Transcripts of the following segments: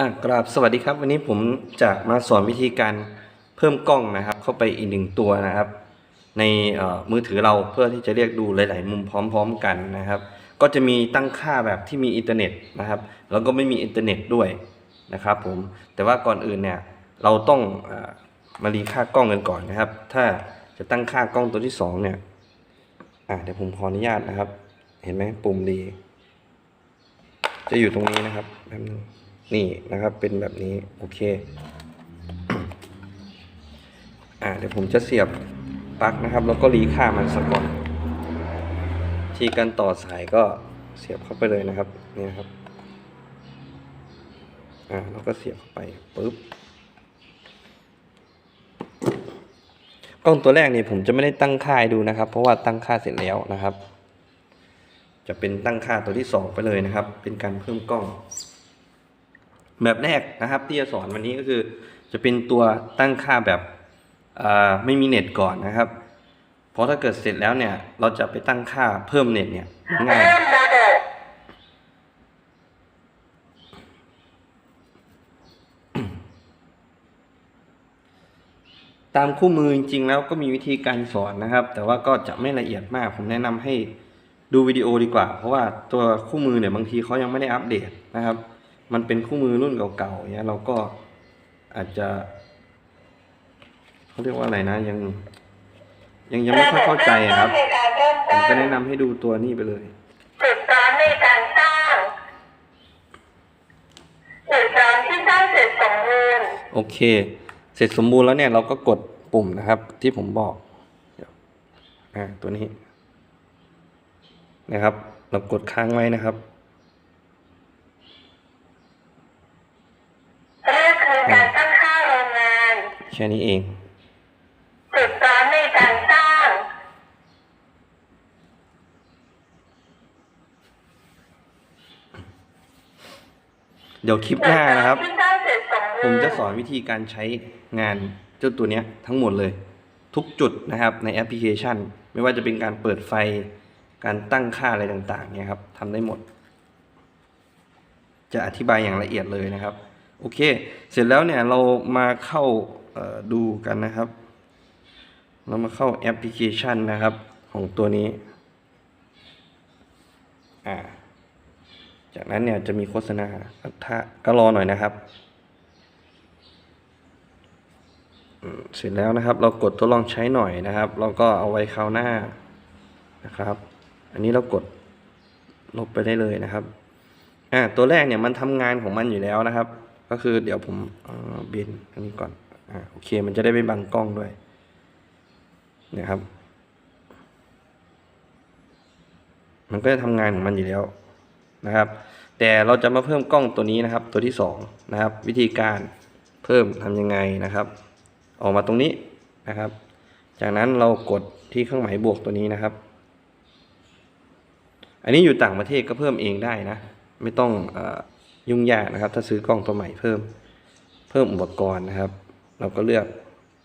อะกราบสวัสดีครับ วันนี้ผมจะมาสอนวิธีการเพิ่มกล้องนะครับ เข้าไปอีกหนึ่งตัวนะครับ ในมือถือเราเพื่อที่จะเรียกดูหลาย ๆ มุมพร้อม ๆ กันนะครับ ก็จะมีตั้งค่าแบบที่มีอินเทอร์เน็ตนะครับ แล้วก็ไม่มีอินเทอร์เน็ตด้วยนะครับ ผมแต่ว่าก่อนอื่นเนี่ยเราต้องอมารีค่ากล้องกันก่อนนะครับ ถ้าจะตั้งค่ากล้องตัวที่สองเนี่ยอะเดี๋ยวผมขออนุญาตนะครับ เห็นไหมปุ่มรีจะอยู่ตรงนี้นะครับแป๊บนึง นี่นะครับเป็นแบบนี้โอเคอ่าเดี๋ยวผมจะเสียบปลั๊กนะครับ แล้วก็รีค่ามันสกก่อนที่การต่อสายก็เสียบเข้าไปเลยนะครับนี่นะครับอ่าแล้วก็เสียบเข้าไปปุ๊บกล้องตัวแรกนี่ผมจะไม่ได้ตั้งค่าดูนะครับ เพราะว่าตั้งค่าเสร็จแล้วนะครับ จะเป็นตั้งค่าตัวที่ 2 ไปเลยนะครับ เป็นการเพิ่มกล้อง แบบแรกนะครับที่จะสอนวันนี้ก็คือ จะเป็นตัวตั้งค่าแบบไม่มีเน็ตก่อนนะครับ เพราะถ้าเกิดเสร็จแล้วเนี่ย เราจะไปตั้งค่าเพิ่มเน็ตเนี่ยง่ายตามคู่มือจริงๆแล้วก็มีวิธีการสอนนะครับ แต่ว่าก็จะไม่ละเอียดมาก ผมแนะนำให้ดูวิดีโอดีกว่า เพราะว่าตัวคู่มือเนี่ยบางทีเขายังไม่ได้อัปเดตนะครับ มันเป็นคู่มือรุ่นเก่าๆเนี่ยเราก็อาจจะเขาเรียกว่าอะไรนะ ยัง ยังยังไม่ค่อยเข้าใจอะครับในการเริ่มผมต้นก็แนะนำให้ดูตัวนี้ไปเลยจุดร้อนในการสร้างจุดร้อนที่สร้างเสร็จสมบูรณ์โอเค เสร็จสมบูรณ์แล้วเนี่ยเราก็กดปุ่มนะครับ ที่ผมบอกเดี๋ยวอ่าตัวนี้นะครับ เรากดค้างไว้นะครับ ค่นี้เองจุดร้อนในการสร้าง เดี๋ยวคลิปหน้านะครับจุดร้อนที่สร้างเสร็จสมผบูมรณ์จะสอนวิธีการใช้งานเจ้าตัวเนี้ยทั้งหมดเลย ทุกจุดนะครับในแอปพลิเคชัน ไม่ว่าจะเป็นการเปิดไฟการตั้งค่าอะไรต่างๆเนี่ยครับทำได้หมด จะอธิบายอย่างละเอียดเลยนะครับ โอเค เสร็จแล้วเนี่ยเรามาเข้าเอ่อ ดูกันนะครับ เรามาเข้าแอปพลิเคชันนะครับของตัวนี้ อ่า จากนั้นเนี่ยจะมีโฆษณาถ้าก็รอหน่อยนะครับ เสร็จแล้วนะครับ เรากดทดลองใช้หน่อยนะครับ เราก็เอาไว้คราวหน้านะครับ อันนี้เรากดลบไปได้เลยนะครับ อ่า ตัวแรกเนี่ยมันทำงานของมันอยู่แล้วนะครับ ก็คือเดี๋ยวผมเบนอันนี้ก่อน อ่าโอเคมันจะได้ไม่บังกล้องด้วยนี่ยครับ มันก็จะทำงานของมันอยู่แล้วนะครับ แต่เราจะมาเพิ่มกล้องตัวนี้นะครับ ตัวที่สองนะครับ วิธีการเพิ่มทำยังไงนะครับ ออกมาตรงนี้นะครับ จากนั้นเรากดที่เครื่องหมายบวกตัวนี้นะครับ อันนี้อยู่ต่างประเทศก็เพิ่มเองได้นะ ไม่ต้องอยุ่งยากนะครับ ถ้าซื้อกล้องตัวใหม่เพิ่ม เพิ่มอุปกรณ์นะครับ เราก็เลือก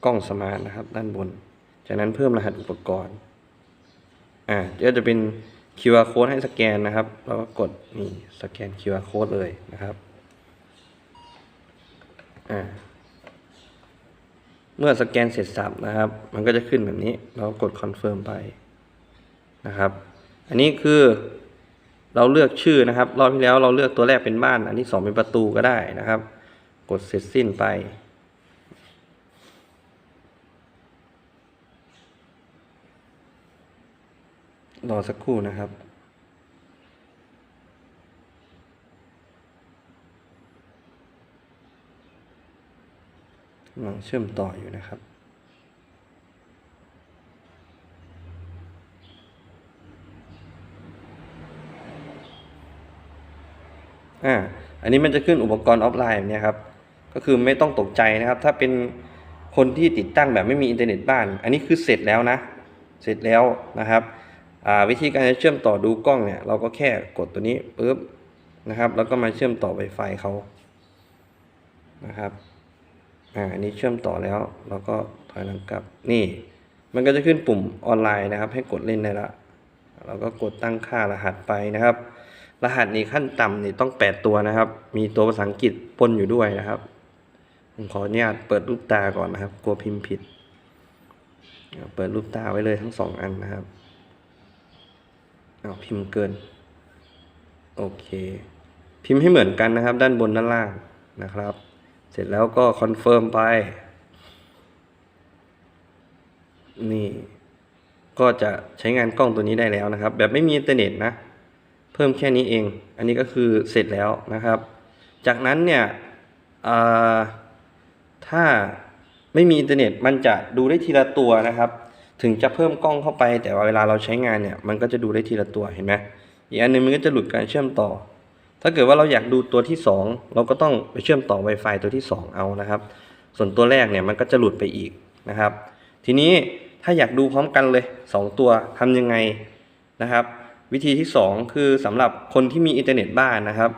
กล้องสมาร์ทนะครับ ด้านบน จากนั้นเพิ่มรหัสอุปกรณ์ อ่าก็จะเป็น QR code ให้สแกนนะครับ เราก็กดนี่สแกน QR code เลยนะครับ อ่า เมื่อสแกนเสร็จสับนะครับ มันก็จะขึ้นแบบนี้ เราก็กดคอนเฟิร์มไปนะครับ อันนี้คือเราเลือกชื่อนะครับ รอบที่แล้วเราเลือกตัวแรกเป็นบ้าน อันที่สองเป็นประตูก็ได้นะครับ กดเสร็จสิ้นไป รอสักครู่นะครับ กำลังเชื่อมต่ออยู่นะครับอ่าอันนี้มันจะขึ้นอุปกรณ์ออฟไลน์เนี้ยครับ ก็คือไม่ต้องตกใจนะครับ ถ้าเป็นคนที่ติดตั้งแบบไม่มีอินเทอร์เน็ตบ้าน อันนี้คือเสร็จแล้วนะ เสร็จแล้วนะครับ วิธีการจะเชื่อมต่อดูกล้องเนี่ย เราก็แค่กดตัวนี้ปุ๊บนะครับ แล้วก็มาเชื่อมต่อ Wi-Fi เขานะครับอ่าอันนี้เชื่อมต่อแล้วเราก็ถอยหลังกลับนี่ มันก็จะขึ้นปุ่มออนไลน์นะครับ ให้กดเล่นได้ละเราก็กดตั้งค่ารหัสไปนะครับ รหัสนี่ขั้นต่ำนี่ต้อง 8 ตัวนะครับ มีตัวภาษาอังกฤษปนอยู่ด้วยนะครับผมขออนุญาตเปิดรูปตาก่อนนะครับ กลัวพิมพ์ผิด เปิดรูปตาไว้เลยทั้งสองอันนะครับ เอาพิมพ์เกิน โอเค พิมพ์ให้เหมือนกันนะครับ ด้านบนด้านล่างนะครับ เสร็จแล้วก็คอนเฟิร์มไป นี่ ก็จะใช้งานกล้องตัวนี้ได้แล้วนะครับ แบบไม่มีอินเทอร์เน็ตนะ เพิ่มแค่นี้เอง อันนี้ก็คือเสร็จแล้วนะครับ จากนั้นเนี่ยถ้าไม่มีอินเทอร์เน็ตมันจะดูได้ทีละตัวนะครับ ถึงจะเพิ่มกล้องเข้าไป แต่ว่าเวลาเราใช้งานเนี่ย มันก็จะดูได้ทีละตัวเห็นไหมอีกอันหนึงมันก็จะหลุดการเชื่อมต่อ ถ้าเกิดว่าเราอยากดูตัวที่ 2 เราก็ต้องไปเชื่อมต่อ Wi-Fi ตัวที่ 2 เอานะครับ ส่วนตัวแรกเนี่ยมันก็จะหลุดไปอีกนะครับ ทีนี้ถ้าอยากดูพร้อมกันเลย 2 ตัวทำยังไงนะครับ วิธีที่ 2 คือสำหรับคนที่มีอินเทอร์เน็ตบ้านนะครับ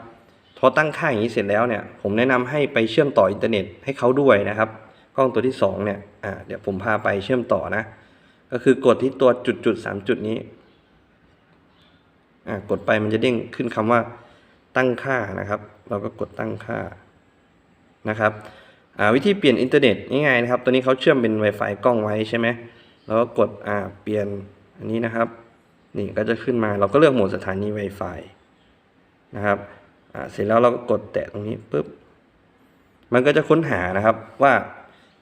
พอตั้งค่าอย่างนี้เสร็จแล้วเนี่ย ผมแนะนำให้ไปเชื่อมต่ออินเทอร์เน็ตให้เขาด้วยนะครับ กล้องตัวที่2เนี่ยอ่าเดี๋ยวผมพาไปเชื่อมต่อนะ ก็คือกดที่ตัวจุดจุดสามจุดนี้อ่ากดไปมันจะเด้งขึ้นคำว่าตั้งค่านะครับ เราก็กดตั้งค่านะครับวิธีเปลี่ยนอินเทอร์เน็ตง่ายๆนะครับ ตัวนี้เขาเชื่อมเป็น Wi-Fi กล้องไว้ใช่ไหมแล้วก็กดอ่าเปลี่ยนอันนี้นะครับ นี่ก็จะขึ้นมาเราก็เลือกโหมดสถานี Wi-Fi นะครับอ่าเสร็จแล้วเราก็กดแตะตรงนี้ปุ๊บมันก็จะค้นหานะครับว่า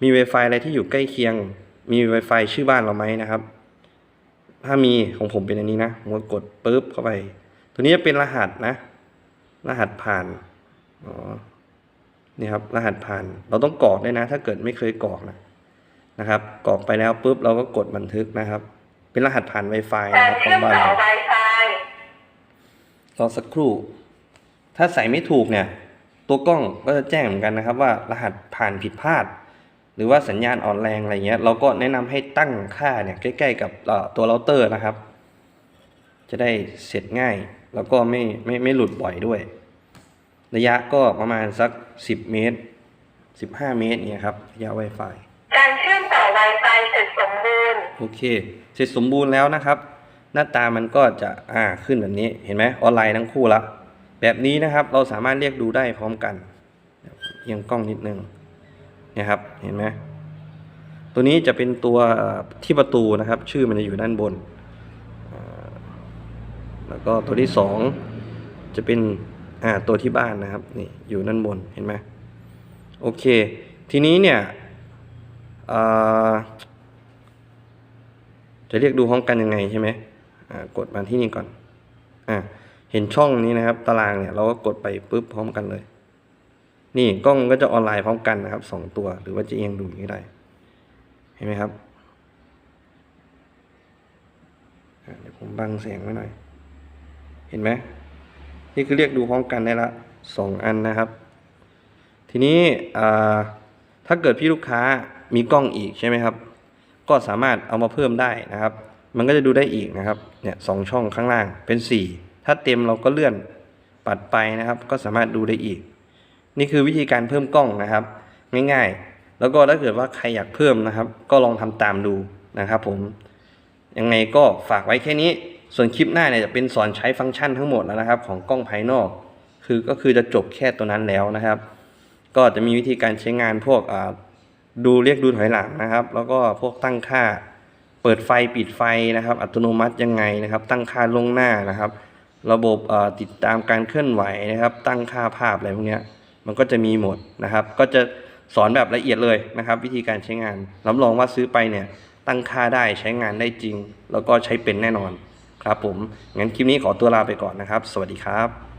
มี Wi-Fi อะไรที่อยู่ใกล้เคียง มี Wi-Fi ชื่อบ้านเราไหมนะครับ ถ้ามีของผมเป็นอันนี้นะผมก็กดปุ๊บเข้าไป ตัวนี้จะเป็นรหัสนะ รหัสผ่านอ๋อนี่ครับ รหัสผ่าน เราต้องกรอกด้วยนะ ถ้าเกิดไม่เคยกรอกนะนะครับกรอกไปแล้วปุ๊บเราก็กดบันทึกนะครับ เป็นรหัสผ่าน Wi-Fi กานะรครับขอเชื่องมบ้านต่อเรา Wi-Fi รอสักครู่ ถ้าใส่ไม่ถูกเนี่ย ตัวกล้องก็จะแจ้งเหมือนกันนะครับ ว่ารหัสผ่านผิดพลาด หรือว่าสัญญาณอ่อนแรงอะไรเงี้ยเราก็แนะนำให้ตั้งค่าเนี่ยใกล้ ๆ กับเอ่อตัวเราเตอร์นะครับ จะได้เสร็จง่าย แล้วก็ไม่ไม่ไม่หลุดบ่อยด้วย ระยะก็ประมาณสัก 10 เมตร 15 เมตรเนี่ยครับระยะ Wi-Fi การเชื่อมต่อ Wi-Fi เสร็จสมบูรณ์โอเค เสร็จสมบูรณ์แล้วนะครับ หน้าตามันก็จะอ่าขึ้นแบบนี้เห็นไหมออนไลน์ทั้งคู่ละแบบนี้นะครับเราสามารถเรียกดูได้พร้อมกันเดี๋ยวเอียงกล้องนิดนึงเนี่ยครับเห็นไหมตัวนี้จะเป็นตัวที่ประตูนะครับ ชื่อมันจะอยู่ด้านบน แล้วก็ตัวที่สองจะเป็นอ่าตัวที่บ้านนะครับนี่อยู่ด้านบนเห็นไหมโอเค ทีนี้เนี่ยจะเรียกดูพร้อมกันยังไงใช่ไหมกดมาที่นี่ก่อนอเห็นช่องนี้นะครับ ตารางเนี่ยเราก็กดไปปุ๊บพร้อมกันเลย นี่กล้องก็จะออนไลน์พร้อมกันนะครับสองตัว หรือว่าจะเอียงดูอย่างนี้ได้ เห็นไหมครับเดี๋ยวผมบังแสงไว้หน่อย เห็นไหมนี่คือเรียกดูพร้อมกันได้ละสองอันนะครับ ทีนี้ถ้าเกิดพี่ลูกค้ามีกล้องอีกใช่ไหมครับ ก็สามารถเอามาเพิ่มได้นะครับ มันก็จะดูได้อีกนะครับเนี่ยสองช่องข้างล่างเป็น 4 ถ้าเต็มเราก็เลื่อนปัดไปนะครับ ก็สามารถดูได้อีก นี่คือวิธีการเพิ่มกล้องนะครับ ง่ายๆ แล้วก็ถ้าเกิดว่าใครอยากเพิ่มนะครับ ก็ลองทำตามดูนะครับ ผมยังไงก็ฝากไว้แค่นี้ ส่วนคลิปหน้าเนี่ยจะเป็นสอนใช้ฟังก์ชันทั้งหมดแล้วนะครับ ของกล้องภายนอก คือก็คือจะจบแค่ตัวนั้นแล้วนะครับ ก็จะมีวิธีการใช้งานพวกดูเรียกดูถอยหลังนะครับ แล้วก็พวกตั้งค่า เปิดไฟปิดไฟนะครับ อัตโนมัติยังไงนะครับ ตั้งค่าล่วงหน้านะครับ ระบบติดตามการเคลื่อนไหวนะครับ ตั้งค่าภาพอะไรพวกเนี้ย มันก็จะมีหมดนะครับ ก็จะสอนแบบละเอียดเลยนะครับ วิธีการใช้งานรับรองว่าซื้อไปเนี่ยตั้งค่าได้ใช้งานได้จริง แล้วก็ใช้เป็นแน่นอนครับผมงั้นคลิปนี้ขอตัวลาไปก่อนนะครับ สวัสดีครับ